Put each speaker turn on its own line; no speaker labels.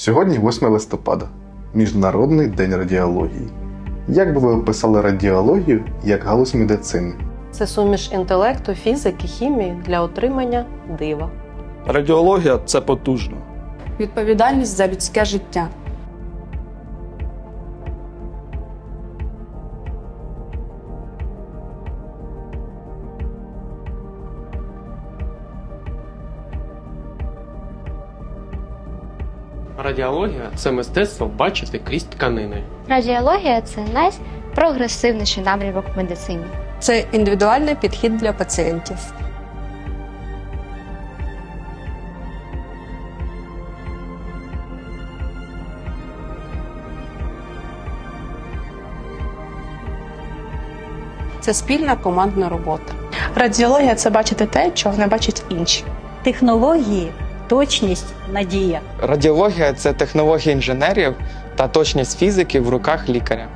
Сьогодні 8 листопада, Міжнародний день радіології. Як би ви описали радіологію як галузь медицини?
Це суміш інтелекту, фізики, хімії для отримання дива.
Радіологія це потужно.
Відповідальність за людське життя.
Радіологія це мистецтво бачити крізь тканини.
Радіологія це найпрогресивніший напрямок в медицині.
Це індивідуальний підхід для пацієнтів. Це спільна командна робота.
Радіологія це бачити те, чого не бачать інші.
технології, точність, надія.
Радіологія це технологія інженерів та точність фізики в руках лікаря.